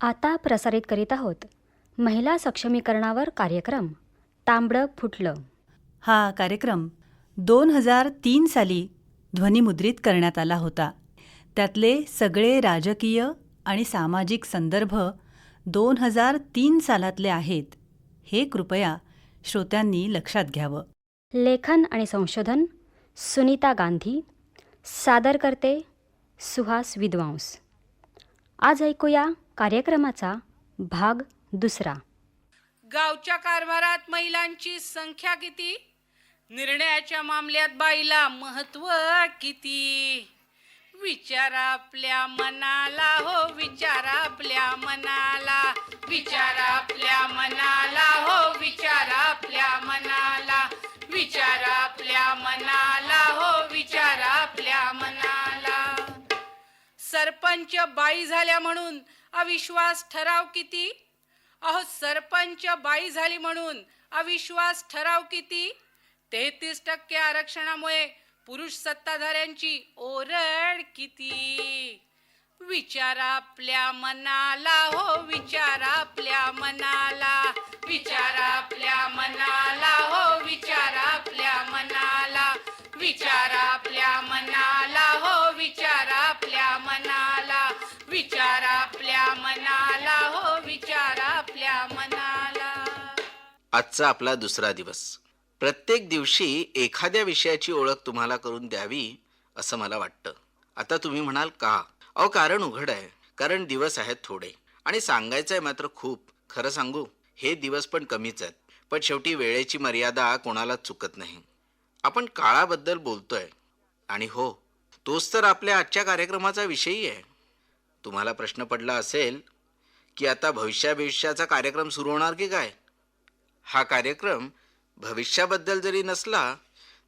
आता प्रसारित करीत आहोत. महिला सक्षमीकरणावर कार्यक्रम. तांबडं फुटलं. हा कार्यक्रम दोन हजार तीन साली ध्वनिमुद्रित करण्यात आला होता. त्यातले सगळे राजकीय आणि सामाजिक संदर्भ दोन हजार तीन सालातले आहेत. हे कृपया श्रोत्यांनी लक्षात घ्यावं. लेखन आणि संशोधन सुनीता गांधी सादर करते सुहास विद्वांस. आज ऐकूया कार्यक्रमाचा भाग दुसरा. गावच्या कारभारात महिलांची संख्या किती? निर्णयाच्या मामल्यात बाईला महत्त्व किती? विचारा आपल्या मनाला हो विचारा आपल्या मनाला. विचारा आपल्या मनाला हो विचारा आपल्या मनाला. विचारा आपल्या मनाला हो विचारा आपल्या मनाला. सरपंच बाई झाल्या म्हणून अविश्वास ठराव किती? अहो सरपंच बाई झाली म्हणून अविश्वास ठराव किती? तेहतीस टक्के आरक्षणामुळे पुरुष सत्ताधाऱ्यांची ओरड किती? विचारा आपल्या मनाला हो विचारा आपल्या मनाला. विचारा आपल्या मनाला हो विचारा आपल्या मनाला. विचारा आपल्या मनाला हो विचार विचार आपल्या मनाला हो विचार आपल्या मनाला. आजचा आपला दुसरा दिवस. प्रत्येक दिवशी एखाद्या विषयाची ओळख तुम्हाला करून द्यावी असं मला वाटतं. आता तुम्ही म्हणाल का? अहो कारण उघड आहे. कारण दिवस आहेत थोडे. आणि सांगायचं आहे मात्र खूप. खरं सांगू हे दिवस पण कमीच आहेत. पण शेवटी वेळेची मर्यादा कोणालाच चुकत नाही. आपण काळाबद्दल बोलतोय. आणि हो तोच तर आपल्या आजच्या कार्यक्रमाचा विषयही आहे. तुम्हाला प्रश्न पडला असेल की आता भविष्याभविष्याचा कार्यक्रम सुरू होणार की काय? हा कार्यक्रम भविष्याबद्दल जरी नसला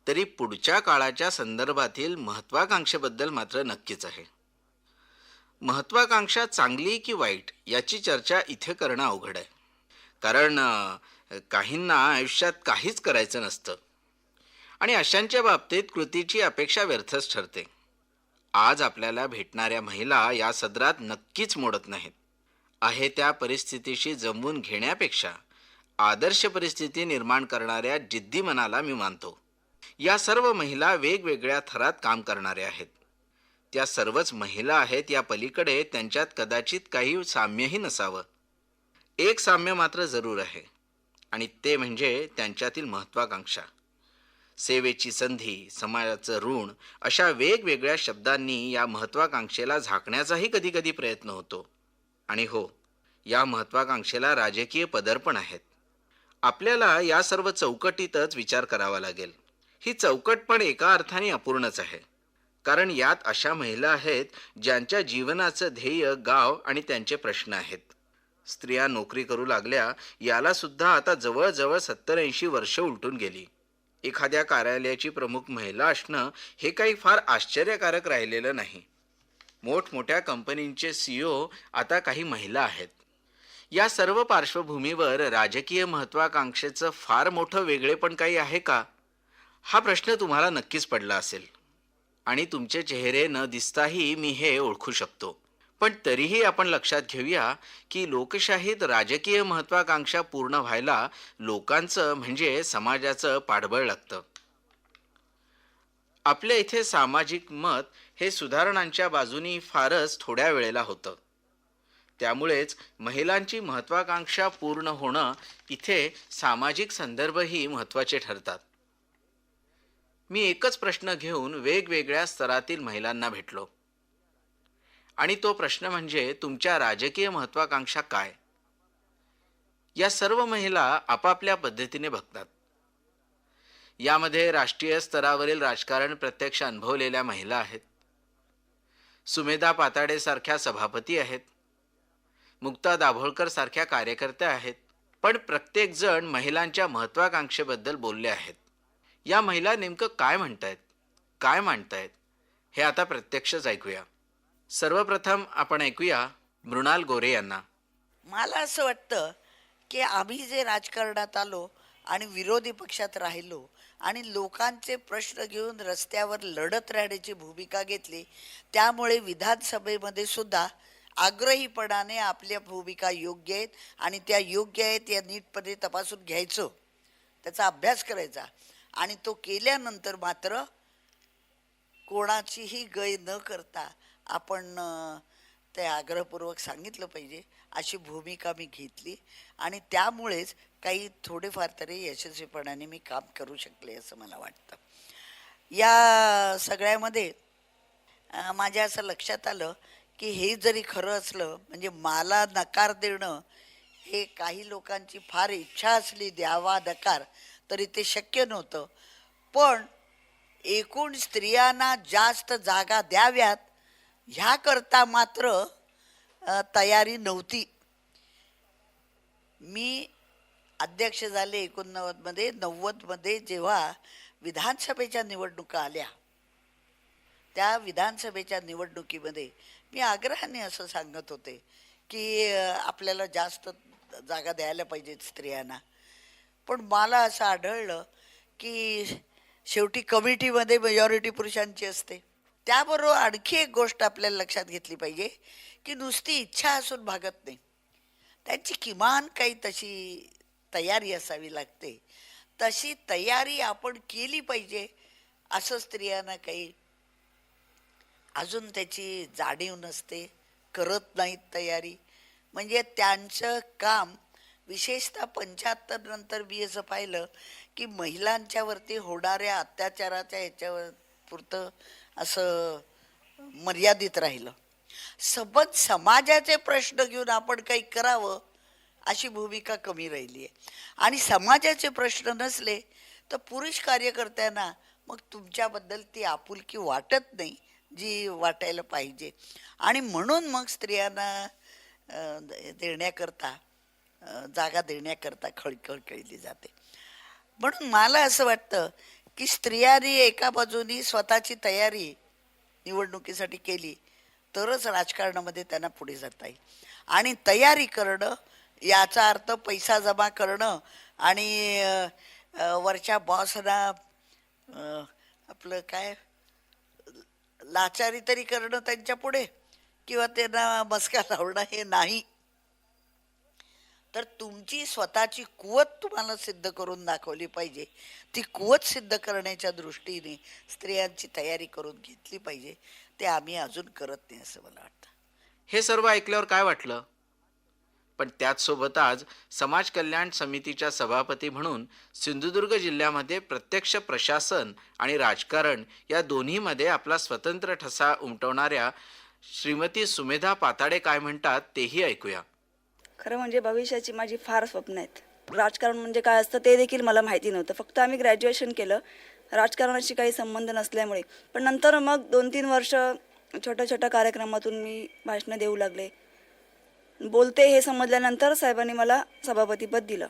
तरी पुढच्या काळाच्या संदर्भातील महत्त्वाकांक्षेबद्दल मात्र नक्कीच आहे. महत्त्वाकांक्षा चांगली की वाईट याची चर्चा इथे करणं अवघड आहे. कारण काहींना आयुष्यात काहीच करायचं नसतं. आणि अशांच्या बाबतीत कृतीची अपेक्षा व्यर्थच ठरते. आज आपल्याला भेटणाऱ्या महिला या सदरात नक्कीच मोडत नाहीत. आहे त्या परिस्थितीशी जमवून घेण्यापेक्षा आदर्श परिस्थिती निर्माण करणाऱ्या जिद्दी मनाला मी मानतो. या सर्व महिला वेगवेगळ्या थरात काम करणाऱ्या आहेत. त्या सर्वच महिला आहेत या पलीकडे त्यांच्यात कदाचित काही साम्यही नसावं एक साम्य मात्र जरूर आहे. आणि ते म्हणजे त्यांच्यातील महत्वाकांक्षा सेवेची संधी समाजाचं ऋण अशा वेगवेगळ्या शब्दांनी या महत्वाकांक्षेला झाकण्याचाही कधी कधी प्रयत्न होतो. आणि हो या महत्वाकांक्षेला राजकीय पदर पण आहेत. आपल्याला या सर्व चौकटीतच विचार करावा लागेल. ही चौकट पण एका अर्थाने अपूर्णच आहे. कारण यात अशा महिला आहेत ज्यांच्या जीवनाचं ध्येय गाव आणि त्यांचे प्रश्न आहेत. स्त्रिया नोकरी करू लागल्या याला सुद्धा आता जवळजवळ सत्तर ऐंशी वर्ष उलटून गेली. एखाद्या कार्यालयाची प्रमुख महिला असणं हे काही फार आश्चर्यकारक राहिलेलं नाही. मोठमोठ्या कंपनींचे सीईओ आता काही महिला आहेत. या सर्व पार्श्वभूमीवर राजकीय महत्वाकांक्षेचं फार मोठं वेगळेपण काही आहे का? हा प्रश्न तुम्हाला नक्कीच पडला असेल. आणि तुमचे चेहरे न दिसताही मी हे ओळखू शकतो. पण तरीही आपण लक्षात घेऊया की लोकशाहीत राजकीय महत्वाकांक्षा पूर्ण व्हायला लोकांचं म्हणजे समाजाचं पाठबळ लागतं. आपल्या इथे सामाजिक मत हे सुधारणांच्या बाजूनी फारच थोड्या वेळेला होतं. त्यामुळेच महिलांची महत्वाकांक्षा पूर्ण होणं इथे सामाजिक संदर्भही महत्त्वाचे ठरतात. मी एकच प्रश्न घेऊन वेगवेगळ्या स्तरातील महिलांना भेटलो. आणि तो प्रश्न म्हणजे तुमच्या राजकीय महत्वाकांक्षा काय? या सर्व महिला आपापल्या पद्धतीने बघतात. यामध्ये राष्ट्रीय स्तरावरील राजकारण प्रत्यक्ष अनुभवलेल्या महिला आहेत. सुमेधा पाताडे सारख्या सभापती आहेत. मुक्ता दाभोळकर सारख्या कार्यकर्त्या आहेत. पण प्रत्येक जण महिलांच्या महत्वाकांक्षेबद्दल बोलले आहेत. या महिला नेमकं काय म्हणतायत? काय मांडतायत? हे आता प्रत्यक्षच ऐकूया. सर्वप्रथम आपण ऐकूया मृणाल गोरे यांना. मला असं वाटतं की आम्ही जे राजकारणात आलो आणि विरोधी पक्षात राहिलो आणि लोकांचे प्रश्न घेऊन रस्त्यावर लढत राहण्याची भूमिका घेतली त्यामुळे विधानसभेमध्ये सुद्धा आग्रहीपणाने आपल्या भूमिका योग्य आहेत आणि त्या योग्य आहेत या नीटपणे तपासून घ्यायचं. त्याचा अभ्यास करायचा. आणि तो केल्यानंतर मात्र कोणाचीही गय न करता आपण ते आग्रहपूर्वक सांगितलं पाहिजे. अशी भूमिका मी घेतली आणि त्यामुळेच काही थोडेफार तरी यशस्वीपणाने मी काम करू शकले असं मला वाटतं. या सगळ्यामध्ये माझ्या असं लक्षात आलं की हे जरी खरं असलं म्हणजे मला नकार देणं हे काही लोकांची फार इच्छा असली द्यावा नकार तरी ते शक्य नव्हतं. पण एकूण स्त्रियांना जास्त जागा द्याव्यात ह्याकरता मात्र तयारी नव्हती. मी अध्यक्ष झाले एकोणनव्वदमध्ये नव्वदमध्ये जेव्हा विधानसभेच्या निवडणुका आल्या त्या विधानसभेच्या निवडणुकीमध्ये मी आग्रहाने असं सांगत होते की आपल्याला जास्त जागा द्यायला पाहिजेत स्त्रियांना. पण मला असं आढळलं की शेवटी कमिटीमध्ये मेजॉरिटी पुरुषांची असते. त्याबरोबर आणखी एक गोष्ट आपल्याला लक्षात घेतली पाहिजे की नुसती इच्छा असून भागत नाही. त्यांची किमान काही तशी तयारी असावी लागते. तशी तयारी आपण केली पाहिजे असं स्त्रियांना काही अजून त्याची जाणीव नसते करत नाहीत तयारी. म्हणजे त्यांचं काम विशेषतः पंच्याहत्तर नंतर मी असं पाहिलं की महिलांच्यावरती होणाऱ्या अत्याचाराच्या ह्याच्यावर पुरतं असं मर्यादित राहिलं. सबत समाजाचे प्रश्न घेऊन आपण काही करावं अशी भूमिका कमी राहिली आहे. आणि समाजाचे प्रश्न नसले तर पुरुष कार्यकर्त्यांना मग तुमच्याबद्दल ती आपुलकी वाटत नाही जी वाटायला पाहिजे. आणि म्हणून मग स्त्रियांना दे- देण्याकरता जागा देण्याकरता खळखळ केली जाते. म्हणून मला असं वाटतं की स्त्रियांनी एका बाजूनी स्वतःची तयारी निवडणुकीसाठी केली तरच राजकारणामध्ये त्यांना पुढे जाता येईल. आणि तयारी करणं याचा अर्थ पैसा जमा करणं आणि वरच्या बॉसना आपलं काय लाचारी तरी करणं त्यांच्या पुढे किंवा त्यांना मस्का लावणं हे नाही. तर तुमची स्वतःची कुवत तुम्हाला सिद्ध करून दाखवली पाहिजे. ती कुवत सिद्ध करण्याच्या दृष्टीने स्त्रियांची तयारी करून घेतली पाहिजे. ते आम्ही अजून करत नाही असं मला वाटतं. हे सर्व ऐकल्यावर काय वाटलं? पण त्याचसोबत आज समाज कल्याण समितीच्या सभापती म्हणून सिंधुदुर्ग जिल्ह्यामध्ये प्रत्यक्ष प्रशासन आणि राजकारण या दोन्हीमध्ये आपला स्वतंत्र ठसा उमटवणाऱ्या श्रीमती सुमेधा पाताडे काय म्हणतात तेही ऐकूया. खरं म्हणजे भविष्याची माझी फार स्वप्न आहेत. राजकारण म्हणजे काय असतं ते देखील मला माहिती नव्हतं. फक्त आम्ही ग्रॅज्युएशन केलं. राजकारणाशी काही संबंध नसल्यामुळे. पण नंतर मग दोन तीन वर्ष छोट्या छोट्या कार्यक्रमातून मी भाषणं देऊ लागले. बोलते हे समजल्यानंतर साहेबांनी मला सभापतीपद दिलं.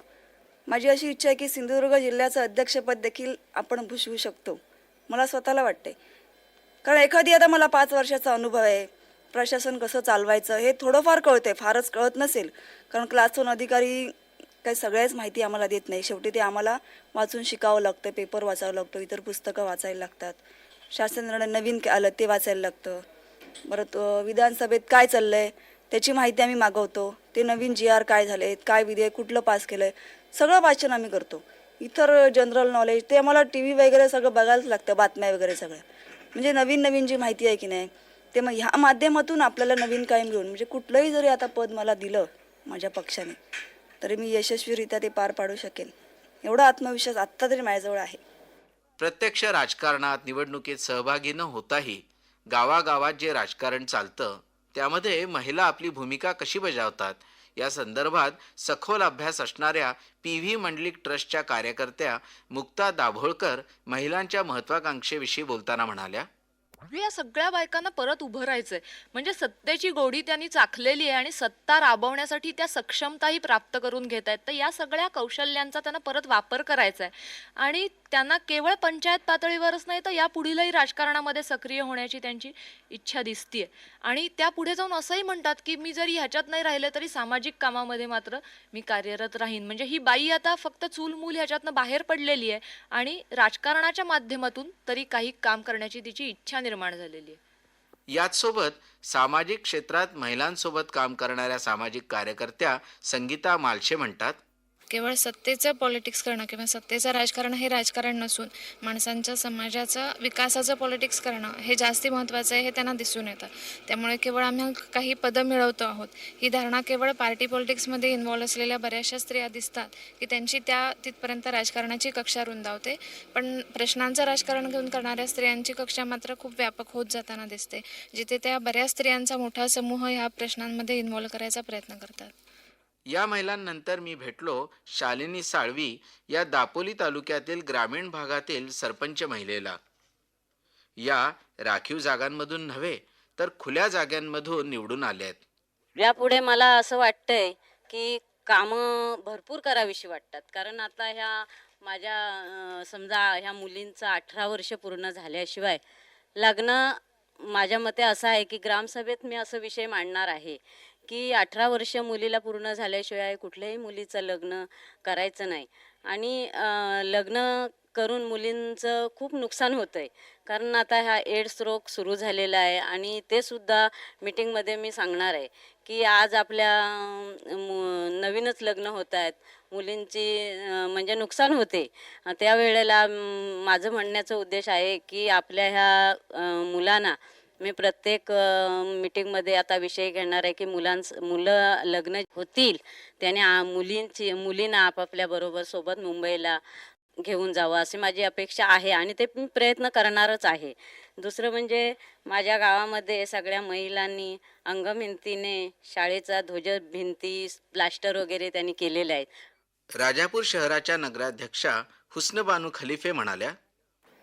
माझी अशी इच्छा आहे की सिंधुदुर्ग जिल्ह्याचं अध्यक्षपद देखील आपण भूषवू शकतो. मला स्वतःला वाटते. कारण एखादी आता मला पाच वर्षाचा अनुभव आहे. प्रशासन कसं चालवायचं हे थोडंफार कळतंय फारच कळत नसेल. कारण क्लास वन अधिकारी काही सगळ्याच माहिती आम्हाला देत नाही. शेवटी ते आम्हाला वाचून शिकावं लागतं पेपर वाचावं लागतं इतर पुस्तकं वाचायला लागतात. शासन निर्णय नवीन आलं ते वाचायला लागतं. परत विधानसभेत काय चाललंय त्याची माहिती आम्ही मागवतो. ते नवीन जी आर काय झाले काय विधेयक कुठलं पास केलंय सगळं वाचन आम्ही करतो. इतर जनरल नॉलेज ते आम्हाला टी व्ही वगैरे सगळं बघायलाच लागतं बातम्या वगैरे सगळ्या. म्हणजे नवीन नवीन जी माहिती आहे की नाही ते मग ह्या माध्यमातून आपल्याला नवीन काय मिळून म्हणजे कुठलंही जरी आता पद मला दिलं माझ्या पक्षाने तरी मी यशस्वीरित्या ते पार पाडू शकेन. एवढा आत्मविश्वास आत्ता तरी माझ्याजवळ आहे. प्रत्यक्ष राजकारणात निवडणुकीत सहभागी न होताही गावागावात जे राजकारण चालतं त्यामध्ये महिला आपली भूमिका कशी बजावतात या संदर्भात सखोल अभ्यास असणाऱ्या पी व्ही मंडलिक ट्रस्टच्या कार्यकर्त्या मुक्ता दाभोळकर महिलांच्या महत्वाकांक्षेविषयी बोलताना म्हणाल्या या सगळ्या बायकांना परत उभं राहायचंय. म्हणजे सत्तेची गोडी त्यांनी चाखलेली आहे आणि सत्ता राबवण्यासाठी त्या सक्षमताही प्राप्त करून घेत आहेत. तर या सगळ्या कौशल्यांचा त्यांना परत वापर करायचा आहे आणि त्यांना केवळ पंचायत पातळीवरच नाही तर या पुढीलही राजकारणामध्ये सक्रिय होण्याची त्यांची इच्छा दिसतीये. आणि त्या पुढे जाऊन असंही म्हणतात की मी जरी ह्याच्यात नाही राहिले तरी सामाजिक कामामध्ये मात्र मी कार्यरत राहीन. म्हणजे ही बाई आता फक्त चूलमूल ह्याच्यातनं बाहेर पडलेली आहे आणि राजकारणाच्या माध्यमातून तरी काही काम करण्याची तिची इच्छा निर्माण झालेली आहे. याचसोबत सामाजिक क्षेत्रात महिलांसोबत काम करणाऱ्या सामाजिक कार्यकर्त्या संगीता मालशे म्हणतात केवळ सत्तेचं पॉलिटिक्स करणं किंवा सत्तेचं राजकारण हे राजकारण नसून माणसांच्या समाजाचं विकासाचं पॉलिटिक्स करणं हे जास्ती महत्त्वाचं आहे हे त्यांना दिसून येतं. त्यामुळे केवळ आम्ही काही पदं मिळवतो आहोत. ही धारणा केवळ पार्टी पॉलिटिक्समध्ये इन्व्हॉल्व असलेल्या बऱ्याचशा स्त्रिया दिसतात की त्यांची त्या तिथपर्यंत राजकारणाची कक्षा रुंदावते. पण प्रश्नांचं राजकारण घेऊन करणाऱ्या स्त्रियांची कक्षा मात्र खूप व्यापक होत जाताना दिसते जिथे त्या बऱ्याच स्त्रियांचा मोठा समूह ह्या प्रश्नांमध्ये इन्व्हॉल्व करायचा प्रयत्न करतात. या महिलांनंतर मी भेटलो शालिनी साळवी या दापोली तालुक्यातील ग्रामीण भागातील सरपंच महिलेला. या राखीव जागांमधून नव्हे तर खुल्या जागांमधून निवडून आल्या आहेत यापुढे मला असं वाटतंय की कामं भरपूर करावीशी वाटतात. कारण आता ह्या माझ्या समजा ह्या मुलींचं अठरा वर्ष पूर्ण झाल्याशिवाय लग्न माझ्या मते असं आहे की ग्रामसभेत मी असं विषय मांडणार आहे. की अठरा वर्ष मुलीला पूर्ण झाल्याशिवाय कुठल्याही मुलीचं लग्न करायचं नाही. आणि लग्न करून मुलींचं खूप नुकसान होतं आहे कारण आता हा एड्स रोग सुरू झालेला आहे आणि ते सुद्धा मीटिंगमध्ये मी सांगणार आहे की आज आपल्या मु- नवीनच लग्न होत आहेत. मुलींची म्हणजे नुकसान होते. त्यावेळेला माझं म्हणण्याचा उद्देश आहे की आपल्या ह्या मुलांना मी प्रत्येक मीटिंगमध्ये आता विषय घेणार आहे की मुलांस मुलं लग्न होतील त्याने आ- मुलींची मुलींना आपापल्या बरोबर सोबत मुंबईला घेऊन जावं अशी माझी अपेक्षा आहे आणि ते मी प्रयत्न करणारच आहे. दुसरं म्हणजे माझ्या गावामध्ये सगळ्या महिलांनी अंगभिंतीने शाळेचा ध्वज भिंती प्लास्टर वगैरे त्यांनी केलेले आहेत. राजापूर शहराच्या नगराध्यक्षा हुस्नबानू खलिफे म्हणाल्या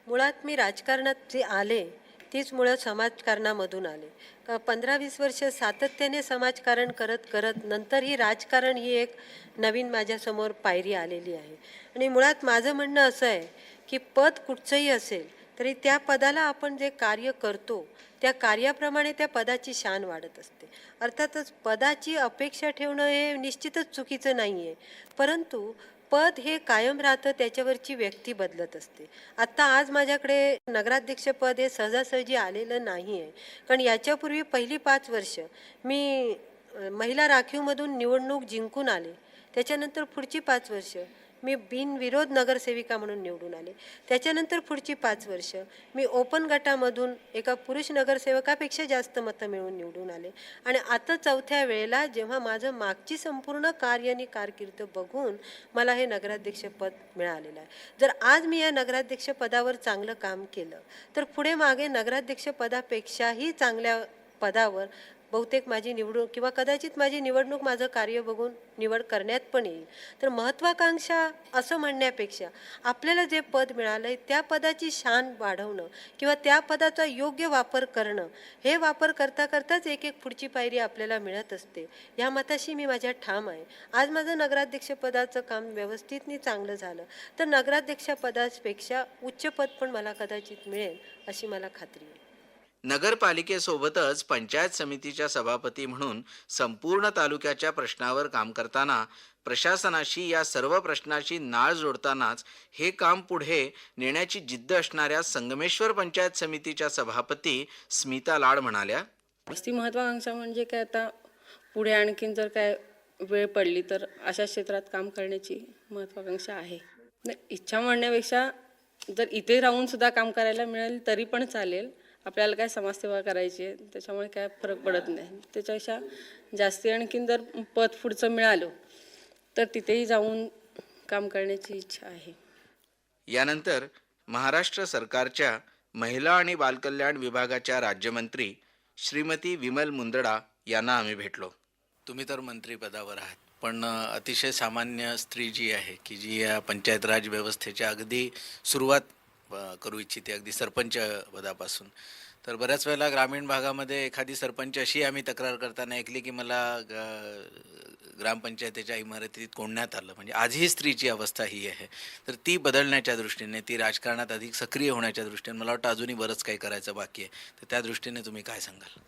मुळात मी राजकारणात जे आले तीच मुळं समाजकारणामधून आले. का पंधरा वीस वर्ष सातत्याने समाजकारण करत करत नंतर ही राजकारण ही एक नवीन माझ्यासमोर पायरी आलेली आहे. आणि मुळात माझं म्हणणं असं आहे की पद कुठचंही असेल तरी त्या पदाला आपण जे कार्य करतो त्या कार्याप्रमाणे त्या पदाची शान वाढत असते. अर्थातच पदाची अपेक्षा ठेवणं हे निश्चितच चुकीचं नाही आहे परंतु पद हे कायम राहतं त्याच्यावरची व्यक्ती बदलत असते. आत्ता आज माझ्याकडे नगराध्यक्षपद हे सहजासहजी आलेलं नाही आहे कारण याच्यापूर्वी पहिली पाच वर्ष मी महिला राखीवमधून निवडणूक जिंकून आले. त्याच्यानंतर पुढची पाच वर्ष मी बिनविरोध नगरसेविका म्हणून निवडून आले. त्याच्यानंतर पुढची पाच वर्ष मी ओपन गटामधून एका पुरुष नगरसेवकापेक्षा जास्त मतं मिळवून निवडून आले. आणि आता चौथ्या वेळेला जेव्हा माझं मागची संपूर्ण कार्य आणि कारकीर्द बघून मला हे नगराध्यक्षपद मिळालेलं आहे. जर आज मी या नगराध्यक्षपदावर चांगलं काम केलं तर पुढे मागे नगराध्यक्षपदापेक्षाही चांगल्या पदावर बहुतेक माझी निवडणूक किंवा कदाचित माझी निवडणूक माझं कार्य बघून निवड करण्यात पण येईल. तर महत्त्वाकांक्षा असं म्हणण्यापेक्षा आपल्याला जे पद मिळालं आहे त्या पदाची शान वाढवणं किंवा त्या पदाचा योग्य वापर करणं हे वापर करता करताच एक एक पुढची पायरी आपल्याला मिळत असते. या मताशी मी माझ्या ठाम आहे. आज माझं नगराध्यक्षपदाचं काम व्यवस्थितनी चांगलं झालं. तर नगराध्यक्षपदापेक्षा उच्च पद पण मला कदाचित मिळेल अशी मला खात्री आहे. नगरपालिकेसोबतच पंचायत समितीच्या सभापती म्हणून संपूर्ण तालुक्याच्या प्रश्नावर काम करताना प्रशासनाशी या सर्व प्रश्नाशी नाळ जोडतानाच हे काम पुढे नेण्याची जिद्द असणाऱ्या संगमेश्वर पंचायत समितीच्या सभापती स्मिता लाड म्हणाल्या. ती महत्त्वाकांक्षा म्हणजे काय आता पुढे आणखीन जर काय वेळ पडली तर अशा क्षेत्रात काम करण्याची महत्त्वाकांक्षा आहे. नाही इच्छा म्हणण्यापेक्षा जर इथे राहून सुद्धा काम करायला मिळेल तरी पण चालेल. आपल्याला काय समाजसेवा करायची आहे त्याच्यामुळे काय फरक पडत नाही. त्याच्यापेक्षा जास्ती आणखीन जर पद पुढचं मिळालं तर तिथेही जाऊन काम करण्याची इच्छा आहे. यानंतर महाराष्ट्र सरकारच्या महिला आणि बालकल्याण विभागाच्या राज्यमंत्री श्रीमती विमल मुंदडा यांना आम्ही भेटलो. तुम्ही तर मंत्रीपदावर आहात पण अतिशय सामान्य स्त्री जी आहे की जी या पंचायत राज व्यवस्थेच्या अगदी सुरुवात करू इच्छिते अगदी सरपंच पदापासून. तर बऱ्याच वेळेला ग्रामीण भागामध्ये एखादी सरपंच अशी आम्ही तक्रार करताना ऐकली की मला ग- ग्रामपंचायतीच्या इमारतीत कोंडण्यात आलं. म्हणजे आजही स्त्रीची अवस्था ही आहे. तर ती बदलण्याच्या दृष्टीने ती राजकारणात अधिक सक्रिय होण्याच्या दृष्टीने मला वाटतं अजूनही बरंच काही करायचं बाकी आहे. तर त्या दृष्टीने तुम्ही काय सांगाल?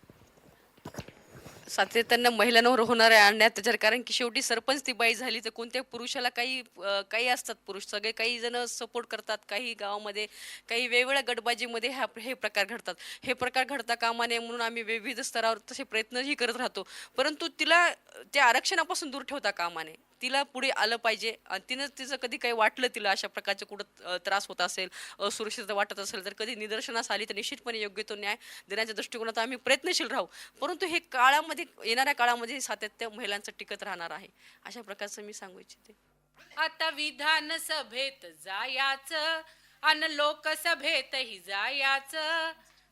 सातत्यानं महिलांवर होणाऱ्या अन्याय अत्याचार. कारण की शेवटी सरपंच ती बाई झाली तर कोणत्या पुरुषाला काही अ, काही असतात पुरुष. सगळे काही जण सपोर्ट करतात काही गावामध्ये काही वेगवेगळ्या गटबाजीमध्ये ह्या हे प्रकार घडतात. हे प्रकार घडता कामा नये म्हणून आम्ही विविध स्तरावर तसे प्रयत्नही करत राहतो. परंतु तिला त्या आरक्षणापासून दूर ठेवता कामा नये तिला पुढे आलं पाहिजे. आणि तिनं तिचं कधी काही वाटलं तिला अशा प्रकारचे कुठं त्रास होत असेल असुरक्षितता वाटत असेल तर कधी निदर्शनास आली तर निश्चितपणे योग्य तो न्याय देण्याच्या दृष्टिकोनात आम्ही प्रयत्नशील राहू. परंतु हे काळामध्ये येणाऱ्या काळामध्ये सातत्य महिलांचं टिकत राहणार आहे. अशा प्रकारचं मी सांगू इच्छिते. आता विधानसभेत जायाच आणि लोकसभेतही जायाचं.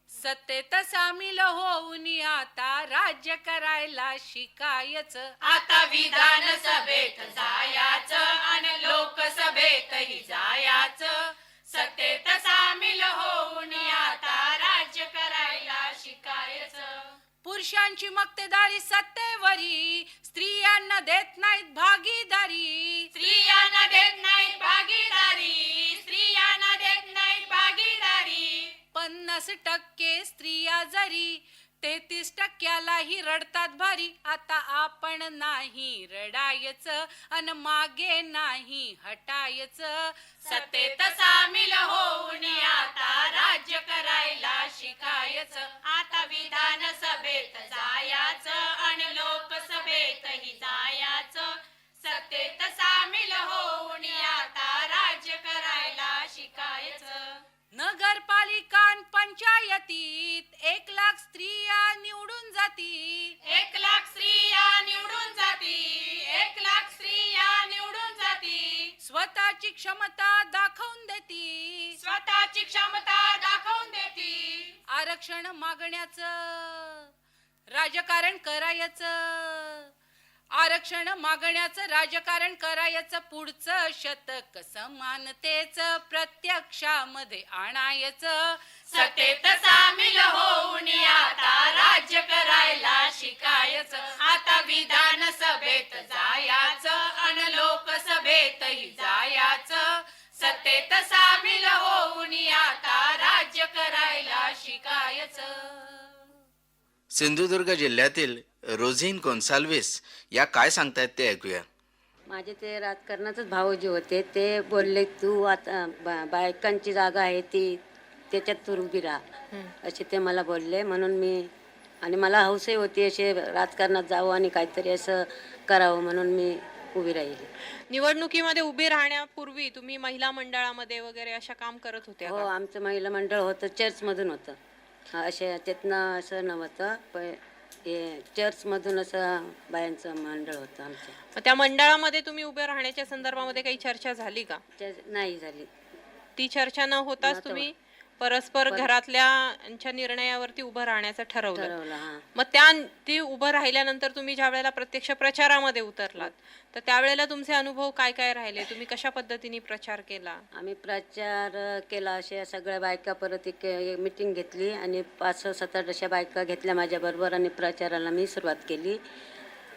सत्तेत सामील होऊन आता राज्य करायला शिकायचं. आता विधानसभेत जायाचं आणि लोकसभेतही जायाचं. सत्तेत सामील होऊन आता राज्य करायला शिकायचं. पुरुषांची मक्तेदारी सत्तेवरी स्त्रियांना देत नाहीत भागीदारी. स्त्रियांना देत नाहीत भागीदारी. स्त्रियांना पन्नास टक्के स्त्रिया जरी तेहतीस टक्क्यालाही रडतात भारी. आता आपण नाही रडायचं अन मागे नाही हटायचं. सतेत सामील होऊन आता राज्य करायला शिकायचं. आता विधानसभेत जायचं. पंचायतीत एक लाख स्त्रिया निवडून जाती एक लाख स्त्रिया निवडून जाती एक लाख स्त्रिया निवडून जाती स्वतःची क्षमता दाखवून देती स्वतःची क्षमता दाखवून देती आरक्षण मागण्याचं राजकारण करायचं आरक्षण मागण्याचं राजकारण करायचं पुढचं शतक समानतेच प्रत्यक्षामध्ये आणायचं. सतेत सामील होऊन आता राज्य करायला शिकायचं. आता विधानसभेत जायाचं अन लोकसभेतही जायाचं. सत्तेत सामील होऊन आता राज्य करायला शिकायचं. सिंधुदुर्ग जिल्ह्यातील रोझिन कोन्साल्विस या काय सांगतायत ते ऐकूया. माझे ते राजकारणातच भावजी होते ते बोलले तू आता बा- बायकांची जागा आहे ती त्याच्यात तू उभी राहा. असे ते मला बोलले म्हणून मी आणि मला हौसही होती असे राजकारणात जावं आणि काहीतरी असं करावं म्हणून मी उभी राहिली. निवडणुकीमध्ये उभी राहण्यापूर्वी तुम्ही महिला मंडळामध्ये वगैरे अशा काम करत होत्या हो का? आमचं महिला मंडळ होतं चर्चमधून होतं. हा, असे त्यातनं असं नव्हतं पण हे चर्चमधून असं बायांचं मंडळ होतं आमचं मग त्या मंडळामध्ये तुम्ही उभे राहण्याच्या संदर्भामध्ये काही चर्चा झाली का? नाही झाली. ती चर्चा न होताच. तुम्ही परस्पर घरातल्या निर्णयावरती उभं राहण्याचं ठरवलं. मग त्या ती उभं राहिल्यानंतर तुम्ही ज्या वेळेला प्रत्यक्ष प्रचारामध्ये उतरलात तर त्यावेळेला तुमचे अनुभव काय काय राहिले? तुम्ही कशा पद्धतीने प्रचार केला? आम्ही प्रचार केला अशा सगळ्या बायका परत एक मिटिंग घेतली आणि पाच सहा सात आठ अशा बायका घेतल्या माझ्याबरोबर आणि प्रचाराला मी सुरुवात केली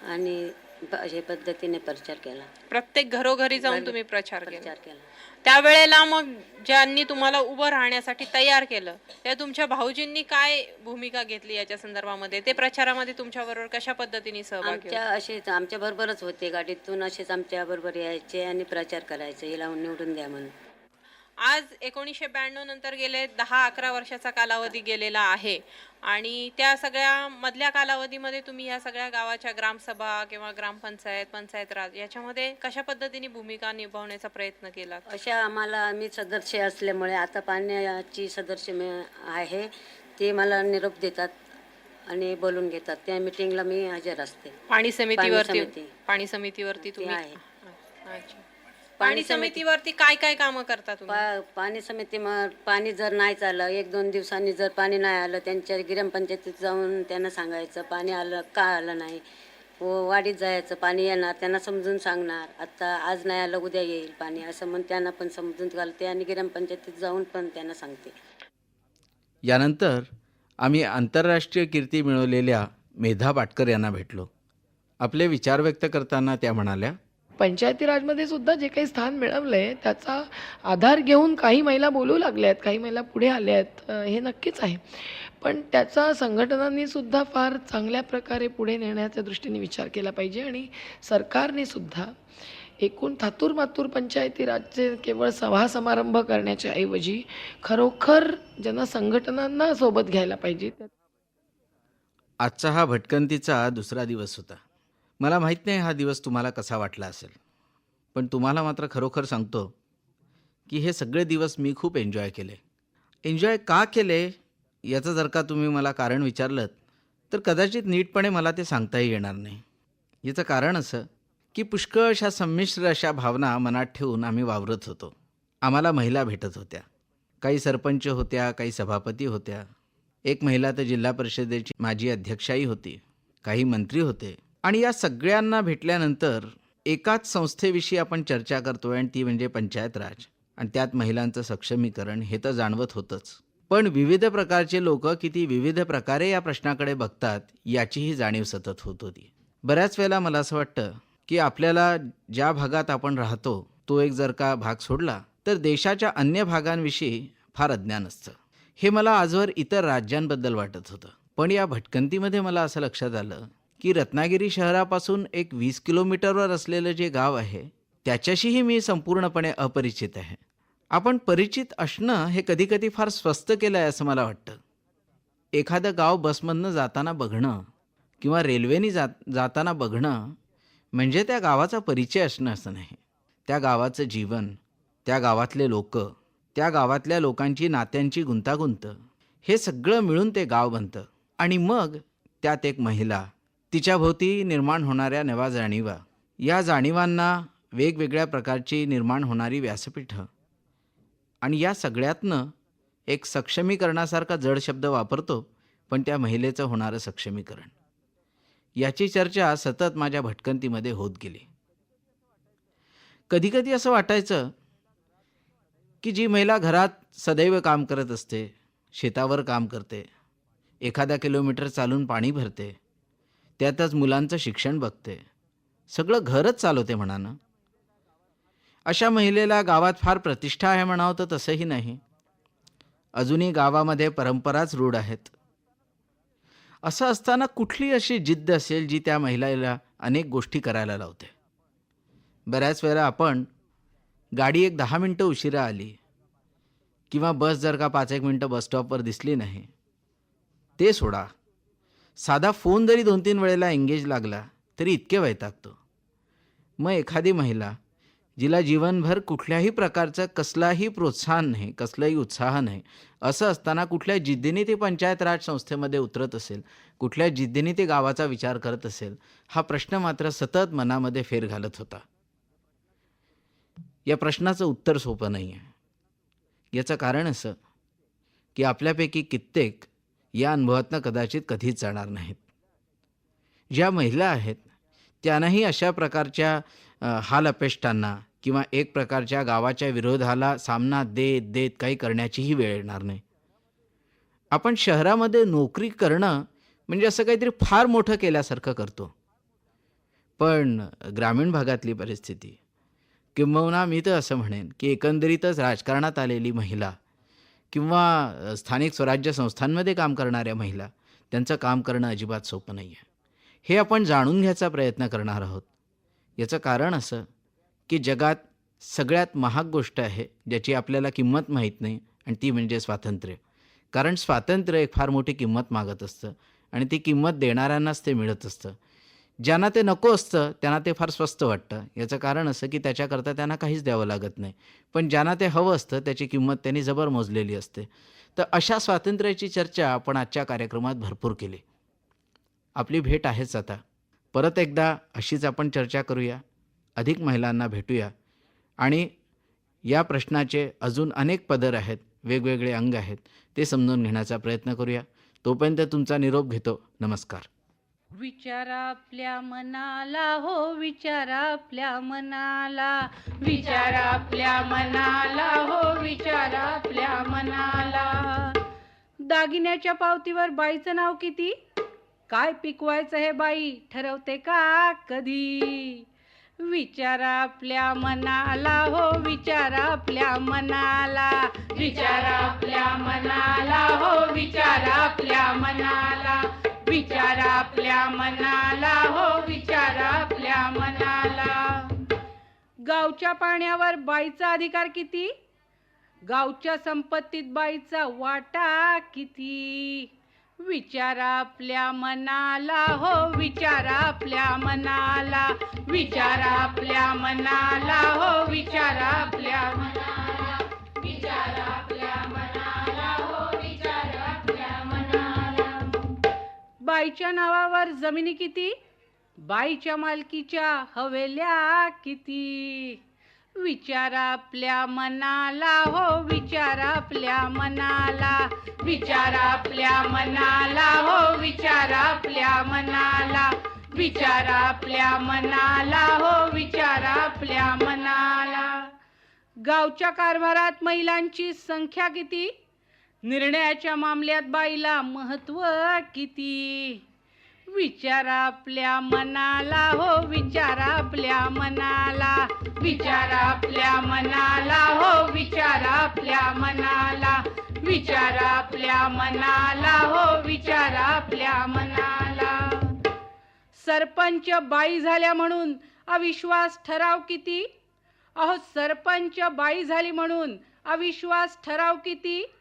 आणि अशा पद्धतीने प्रचार केला. प्रत्येक घरोघरी जाऊन तुम्ही प्रचार प्रचार केला. त्यावेळेला मग ज्यांनी तुम्हाला उभं राहण्यासाठी तयार केलं त्या तुमच्या भाऊजींनी काय भूमिका घेतली याच्या संदर्भामध्ये? ते प्रचारामध्ये तुमच्या बरोबर कशा पद्धतीने सहभाग आमच्या असेच आमच्या बरोबरच होते गाडीतून असेच आमच्या बरोबर यायचे आणि प्रचार करायचे हिला निवडून द्या म्हणून. आज एकोणीसशे ब्याण्णव नंतर गेले दहा अकरा वर्षाचा कालावधी गेलेला आहे आणि त्या सगळ्या मधल्या कालावधीमध्ये तुम्ही या सगळ्या गावाच्या ग्रामसभा किंवा ग्रामपंचायत पंचायत राज याच्यामध्ये कशा पद्धतीने भूमिका निभावण्याचा प्रयत्न केला अशा आम्हाला मी सदस्य असल्यामुळे आता पाण्याची सदस्य मी आहे ते मला निरोप देतात आणि बोलून घेतात त्या मिटिंगला मी हजर असते पाणी समितीवरती समिती. पाणी समितीवरती तुम्ही आहे. अच्छा. पाणी समितीवरती काय काय कामं करता तुम्ही? पा पाणी समिती मग पाणी जर नाही चाललं एक दोन दिवसांनी जर पाणी नाही आलं त्यांच्या ग्रामपंचायतीत जाऊन त्यांना सांगायचं पाणी आलं का आलं नाही? व वाडीत जायचं पाणी येणार त्यांना समजून सांगणार आता आज नाही आलं उद्या येईल पाणी असं म्हणून त्यांना पण समजून घालते आणि ग्रामपंचायतीत जाऊन पण त्यांना सांगते. यानंतर आम्ही आंतरराष्ट्रीय कीर्ती मिळवलेल्या मेधा पाटकर यांना भेटलो. आपले विचार व्यक्त करताना त्या म्हणाल्या पंचायती राजमध्ये सुद्धा जे काही स्थान मिळवलं आहे त्याचा आधार घेऊन काही महिला बोलू लागल्या आहेत काही महिला पुढे आल्या आहेत हे नक्कीच आहे. पण त्याचा संघटनांनी सुद्धा फार चांगल्या प्रकारे पुढे नेण्याच्या दृष्टीने विचार केला पाहिजे आणि सरकारने सुद्धा एकूण थातूर मातूर पंचायती राजचे केवळ सभा समारंभ करण्याच्या ऐवजी खरोखर ज्यांना संघटनांना सोबत घ्यायला पाहिजे. आजचा हा भटकंतीचा दुसरा दिवस होता. मला माहीत नाही हा दिवस तुम्हाला कसा वाटला असेल. पण तुम्हाला मात्र खरोखर सांगतो की हे सगळे दिवस मी खूप एन्जॉय केले. एन्जॉय का केले? याचं जर का तुम्ही मला कारण विचारलं तर कदाचित नीटपणे मला ते सांगताही येणार नाही. याचं कारण असं की पुष्कळ अशा संमिश्र अशा भावना मनात ठेवून आम्ही वावरत होतो. आम्हाला महिला भेटत होत्या. काही सरपंच होत्या काही सभापती होत्या. एक महिला तर जिल्हा परिषदेची माजी अध्यक्षाही होती. काही मंत्री होते. आणि या सगळ्यांना भेटल्यानंतर एकाच संस्थेविषयी आपण चर्चा करतोय आणि ती म्हणजे पंचायत राज. आणि त्यात महिलांचं सक्षमीकरण हे तर जाणवत होतंच. पण विविध प्रकारचे लोक किती विविध प्रकारे या प्रश्नाकडे बघतात याचीही जाणीव सतत होत होती. बऱ्याच वेळेला मला असं वाटतं की आपल्याला ज्या भागात आपण राहतो तो एक जर का भाग सोडला तर देशाच्या अन्य भागांविषयी फार अज्ञान असतं. हे मला आजवर इतर राज्यांबद्दल वाटत होतं. पण या भटकंतीमध्ये मला असं लक्षात आलं की रत्नागिरी शहरापासून एक वीस किलोमीटरवर असलेलं जे गाव आहे त्याच्याशीही मी संपूर्णपणे अपरिचित आहे. आपण परिचित असणं हे कधीकधी फार स्वस्त केलं आहे असं मला वाटतं. एखादं गाव बसमधनं जाताना बघणं किंवा रेल्वेने जात जाताना बघणं म्हणजे त्या गावाचा परिचय असणं असं नाही. त्या गावाचं जीवन त्या गावातले लोक त्या गावातल्या लोकांची नात्यांची गुंतागुंत हे सगळं मिळून ते गाव बनतं. आणि मग त्यात एक महिला तिच्याभोवती निर्माण होणाऱ्या नव्या जाणीवा. या जाणीवांना वेगवेगळ्या प्रकारची निर्माण होणारी व्यासपीठं. आणि या सगळ्यातनं एक सक्षमीकरणासारखा जड शब्द वापरतो पण त्या महिलेचं होणारं सक्षमीकरण. याची चर्चा सतत माझ्या भटकंतीमध्ये होत गेली. कधीकधी असं वाटायचं की जी महिला घरात सदैव काम करत असते शेतावर काम करते एखादा किलोमीटर चालून पाणी भरते त्यातच मुलांचं शिक्षण बघते. सगळं घरच चालवते म्हणानं. अशा महिलेला गावात फार प्रतिष्ठा आहे म्हणावं तर तसंही नाही. अजूनही गावामध्ये परंपराच रूढ आहेत. असं असताना कुठली अशी जिद्द असेल जी त्या महिलेला अनेक गोष्टी करायला लावते? बऱ्याच वेळा आपण गाडी एक दहा मिनटं उशिरा आली किंवा बस जर का पाच एक मिनटं बसस्टॉपवर दिसली नाही ते सोडा. साधा फोन जरी दोन तीन वेळेला एंगेज लागला तरी इतके वैतागतो. मग एखादी महिला जिला जीवनभर कुठल्याही प्रकारचं कसलाही प्रोत्साहन नाही कसलाही उत्साह नाही असं असताना कुठल्या जिद्दीने ती पंचायत राज संस्थेमध्ये उतरत असेल कुठल्या जिद्दीने ती गावाचा विचार करत असेल हा प्रश्न मात्र सतत मनामध्ये फेर घालत होता. या प्रश्नाचं उत्तर सोपं नाही आहे याचं कारण असं की आपल्यापैकी कित्येक या अनुभवातनं कदाचित कधीच जाणार नाहीत. ज्या महिला आहेत त्यांनाही अशा प्रकारच्या हाल अपेष्टांना किंवा एक प्रकारच्या गावाच्या विरोधाला सामना देत देत काही करण्याचीही वेळ येणार नाही. आपण शहरामध्ये नोकरी करणं म्हणजे असं काहीतरी फार मोठं केल्यासारखं करतो. पण ग्रामीण भागातली परिस्थिती किंबहुना मी तर असं म्हणेन की एकंदरीतच राजकारणात आलेली महिला किंवा स्थानिक स्वराज्य संस्थांमध्ये काम करणाऱ्या महिला त्यांचं काम करणं अजिबात सोपं नाही आहे हे आपण जाणून घ्यायचा प्रयत्न करणार आहोत. याचं कारण असं की जगात सगळ्यात महाग गोष्ट आहे ज्याची आपल्याला किंमत माहीत नाही आणि ती म्हणजे स्वातंत्र्य. कारण स्वातंत्र्य एक फार मोठी किंमत मागत असतं आणि ती किंमत देणाऱ्यांनाच ते मिळत असतं. ज्यांना ते नको असतं त्यांना ते फार स्वस्त वाटतं. याचं कारण असं की त्याच्याकरता त्यांना काहीच द्यावं लागत नाही. पण ज्यांना ते हवं असतं त्याची किंमत त्यांनी जबर मोजलेली असते. तर अशा स्वातंत्र्याची चर्चा आपण आजच्या कार्यक्रमात भरपूर केली. आपली भेट आहेच आता. परत एकदा अशीच आपण चर्चा करूया. अधिक महिलांना भेटूया. आणि या प्रश्नाचे अजून अनेक पदर आहेत वेगवेगळे अंग आहेत. ते समजून घेण्याचा प्रयत्न करूया. तोपर्यंत तुमचा निरोप घेतो. नमस्कार. विचारा आपल्या मनाला हो विचारा आपल्या मनाला. विचारा आपल्या मनाला हो विचारा आपल्या मनाला. दागिन्याच्या पावतीवर बाईचं नाव किती? काय पिकवायचं हे बाई? ठरवते का कधी? विचारा आपल्या मनाला हो विचारा आपल्या मनाला. विचारा आपल्या मनाला हो विचारा आपल्या मनाला. विचार आपल्या मनाला हो विचारा आपल्या मनाला. गावच्या पाण्यावर बाईचा अधिकार किती? गावच्या संपत्तीत बाईचा वाटा किती? विचार आपल्या मनाला हो विचारा आपल्या मनाला. विचार आपल्या मनाला हो विचारा आपल्या मनाला. विचारा बाईच्या नावावर जमिनी किती? बाईच्या मालकीच्या हवेल्या किती? विचारा आपल्या मनाला हो विचारा आपल्या मनाला. विचारा आपल्या मनाला हो विचारा आपल्या मनाला. विचारा आपल्या मनाला हो विचारा आपल्या मनाला. गावच्या कारभारात महिलांची संख्या किती? निर्णयाच्या मामल्यात बाईला महत्त्व किती? विचारा आपल्या मनाला हो विचारा आपल्या मनाला. विचारा आपल्या मनाला हो विचारा आपल्या मनाला. विचारा आपल्या मनाला हो विचारा आपल्या मनाला. सरपंच बाई झाल्या म्हणून अविश्वास ठराव किती? अहो सरपंच बाई झाली म्हणून अविश्वास ठराव किती?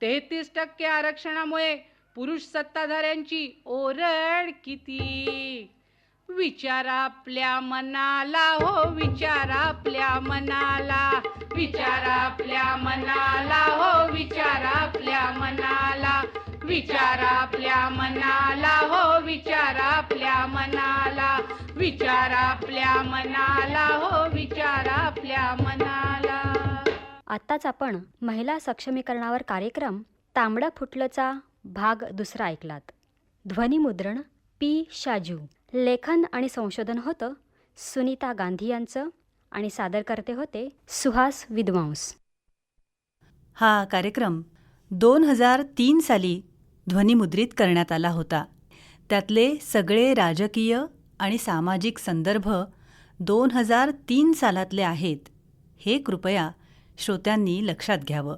तेहतीस टक्के आरक्षणामुळे पुरुष सत्ताधाऱ्यांची ओरड किती? विचारा आपल्या मनाला हो विचारा आपल्या मनाला. विचारा आपल्या मनाला हो विचारा आपल्या मनाला. विचारा आपल्या मनाला हो विचारा आपल्या मनाला. विचारा आपल्या मनाला हो विचारा आपल्या मनाला. आत्ताच आपण महिला सक्षमीकरणावर कार्यक्रम तांबडं फुटलंचा भाग दुसरा ऐकलात. ध्वनिमुद्रण पी. शाजू. लेखन आणि संशोधन होतं सुनीता गांधी यांचं आणि सादरकर्ते होते सुहास विद्वांस. हा कार्यक्रम दोन हजार तीन साली ध्वनिमुद्रित करण्यात आला होता. त्यातले सगळे राजकीय आणि सामाजिक संदर्भ दोन हजार तीन सालातले आहेत. हे कृपया श्रोत्यांनी लक्षात घ्यावं.